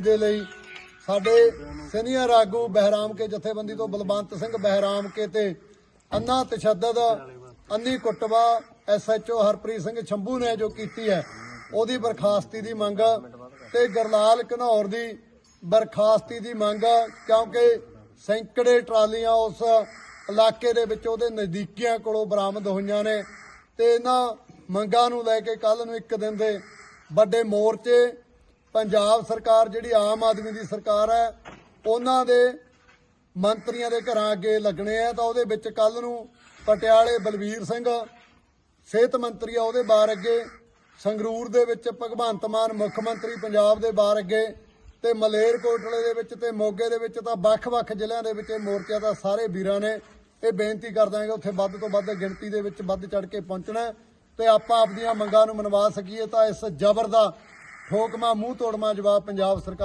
ਦੇ ਲਈ ਸਾਡੇ ਸੀਨੀਅਰ ਆਗੂ ਬਹਿਰਾਮ ਕੇ, ਜਥੇਬੰਦੀ ਤੋਂ ਬਲਵੰਤ ਸਿੰਘ ਬਹਿਰਾਮ ਕੇ ਤੇ ਅੰਨਾ ਤਸ਼ੱਦਦ, ਅੰਨੀ ਕੁੱਟਵਾ ਐਸਐਚਓ ਹਰਪ੍ਰੀਤ ਸਿੰਘ ਛੰਭੂ ਨੇ ਜੋ ਕੀਤੀ ਹੈ, ਉਹਦੀ ਬਰਖਾਸਤੀ ਦੀ ਮੰਗ ਤੇ ਗਰਲਾਲ ਘਨੌਰ ਦੀ ਬਰਖਾਸਤੀ ਦੀ ਮੰਗ, ਕਿਉਂਕਿ ਸੈਂਕੜੇ ਟਰਾਲੀਆਂ ਉਸ ਇਲਾਕੇ ਦੇ ਵਿੱਚ ਉਹਦੇ ਨਜ਼ਦੀਕੀਆਂ ਕੋਲੋਂ ਬਰਾਮਦ ਹੋਈਆਂ ਨੇ ਤੇ ਇਹਨਾਂ ਮੰਗਾਂ ਨੂੰ ਲੈ ਕੇ ਕੱਲ ਨੂੰ ਇੱਕ ਦਿਨ ਦੇ ਵੱਡੇ ਮੋਰਚੇ ਪੰਜਾਬ ਸਰਕਾਰ ਜਿਹੜੀ ਆਮ ਆਦਮੀ ਦੀ ਸਰਕਾਰ ਹੈ, ਉਹਨਾਂ ਦੇ ਮੰਤਰੀਆਂ ਦੇ ਘਰਾਂ ਅੱਗੇ ਲੱਗਣੇ ਆ, ਤਾਂ ਉਹਦੇ ਵਿੱਚ ਕੱਲ ਨੂੰ ਪਟਿਆਲੇ ਬਲਵੀਰ ਸਿੰਘ, ਸਿਹਤ ਮੰਤਰੀ ਆ ਉਹਦੇ ਬਾਰ ਅੱਗੇ, ਸੰਗਰੂਰ ਦੇ ਵਿੱਚ ਭਗਵੰਤ ਮਾਨ ਮੁੱਖ ਮੰਤਰੀ ਪੰਜਾਬ ਦੇ ਬਾਰ ਅੱਗੇ, ਤੇ ਮਲੇਰਕੋਟਲੇ ਦੇ ਵਿੱਚ ਤੇ ਮੋਗੇ ਦੇ ਵਿੱਚ ਤਾਂ ਵੱਖ-ਵੱਖ ਜ਼ਿਲ੍ਹਿਆਂ ਦੇ ਵਿੱਚ ਇਹ ਮੋਰਚਿਆਂ ਦਾ ਸਾਰੇ ਵੀਰਾਂ ਨੇ ਇਹ ਬੇਨਤੀ ਕਰਦਾ ਕਿ ਉੱਥੇ ਵੱਧ ਤੋਂ ਵੱਧ ਗਿਣਤੀ ਦੇ ਵਿੱਚ ਵੱਧ ਚੜ ਕੇ ਪਹੁੰਚਣਾ ਹੈ ਤੇ ਆਪਾਂ ਆਪਣੀਆਂ ਮੰਗਾਂ ਨੂੰ ਮਨਵਾ ਸਕੀਏ ਤਾਂ ਇਸ ਜ਼ਬਰ ਦਾ ਠੋਕਮਾ ਮੂੰਹ ਤੋੜਮਾ ਜਵਾਬ ਪੰਜਾਬ ਸਰਕਾਰ